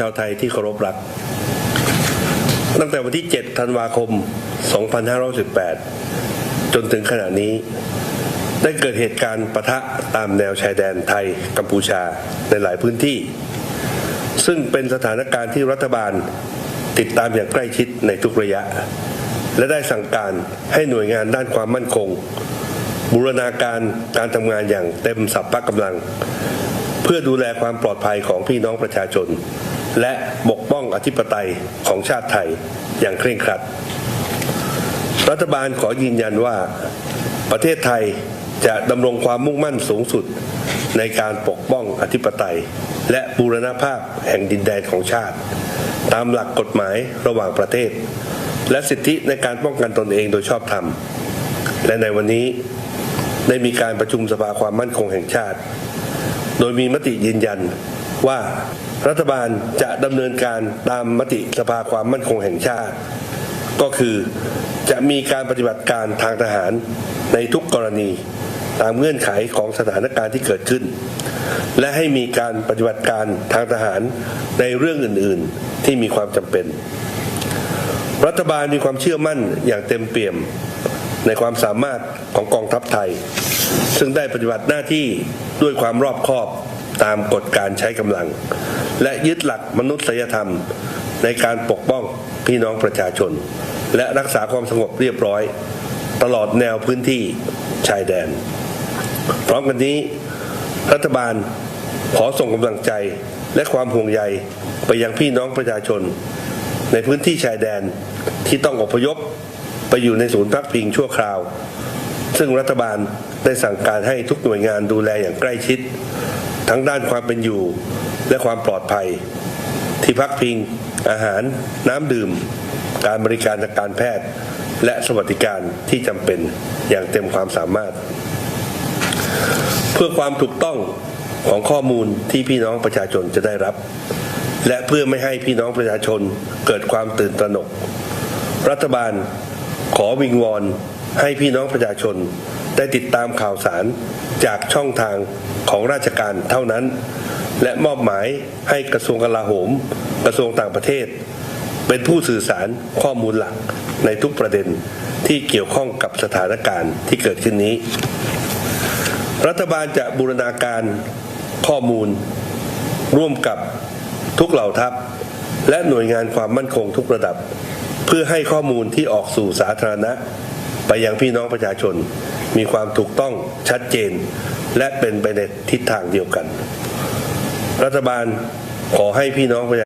ชาวไทยที่เคารพรัก ตั้งแต่วันที่ 7 ธันวาคม 2518 จนถึงขณะนี้ ได้เกิดเหตุการณ์ปะทะตามแนวชายแดนไทยกัมพูชาในหลายพื้นที่ ซึ่งเป็นสถานการณ์ที่รัฐบาลติดตามอย่างใกล้ชิดในทุกระยะ และได้สั่งการให้หน่วยงานด้านความมั่นคง บูรณาการการทำงานอย่างเต็มสัพพะกำลัง เพื่อดูแลความปลอดภัยของพี่น้องประชาชน และปกป้องอธิปไตยของชาติไทยอย่างเคร่งครัด รัฐบาลขอยืนยันว่าประเทศไทยจะดำรงความมุ่งมั่นสูงสุดในการปกป้องอธิปไตย และบูรณภาพแห่งดินแดนของชาติ ตามหลักกฎหมายระหว่างประเทศ และสิทธิในการป้องกันตนเองโดยชอบธรรม และในวันนี้ได้มีการประชุมสภาความมั่นคงแห่งชาติ โดยมีมติยืนยัน ว่ารัฐบาลจะดำเนินการตามมติสภาความมั่นคงแห่งชาติ ก็คือจะมีการปฏิบัติการทางทหารในทุกกรณีตามเงื่อนไขของสถานการณ์ที่เกิดขึ้น และให้มีการปฏิบัติการทางทหารในเรื่องอื่น ๆ ที่มีความจำเป็น รัฐบาลมีความเชื่อมั่นอย่างเต็มเปี่ยมในความสามารถของกองทัพไทย ซึ่งได้ปฏิบัติหน้าที่ด้วยความรอบคอบ ตามกฎการใช้กำลัง และยึดหลักมนุษยธรรม ในการปกป้องพี่น้องประชาชน และรักษาความสงบเรียบร้อย ตลอดแนวพื้นที่ชายแดน พร้อมกันนี้ รัฐบาลขอส่งกำลังใจและความห่วงใยไปยังพี่น้องประชาชน ในพื้นที่ชายแดนที่ต้องอพยพไปอยู่ในศูนย์พักพิงชั่วคราว ซึ่งรัฐบาลได้สั่งการให้ทุกหน่วยงานดูแลอย่างใกล้ชิด ทั้งด้านความเป็นอยู่และความปลอดภัย ที่พักพิง อาหาร น้ำดื่ม การบริการทางการแพทย์ และสวัสดิการที่จำเป็นอย่างเต็มความสามารถ เพื่อความถูกต้องของข้อมูลที่พี่น้องประชาชนจะได้รับ และเพื่อไม่ให้พี่น้องประชาชนเกิดความตื่นตระหนก รัฐบาลขอวิงวอนให้พี่น้องประชาชน ได้ติดตามข่าวสารจากช่องทางของราชการเท่านั้น และมอบหมายให้กระทรวงกลาโหม กระทรวงต่างประเทศ เป็นผู้สื่อสารข้อมูลหลักในทุกประเด็นที่เกี่ยวข้องกับสถานการณ์ที่เกิดขึ้นนี้ รัฐบาลจะบูรณาการข้อมูล ร่วมกับทุกเหล่าทัพ และหน่วยงานความมั่นคงทุกระดับ เพื่อให้ข้อมูลที่ออกสู่สาธารณะ ไปยังพี่น้องประชาชน มีความถูกต้องชัดเจน และเป็นไปในทิศทางเดียวกัน รัฐบาลขอให้พี่น้องประชา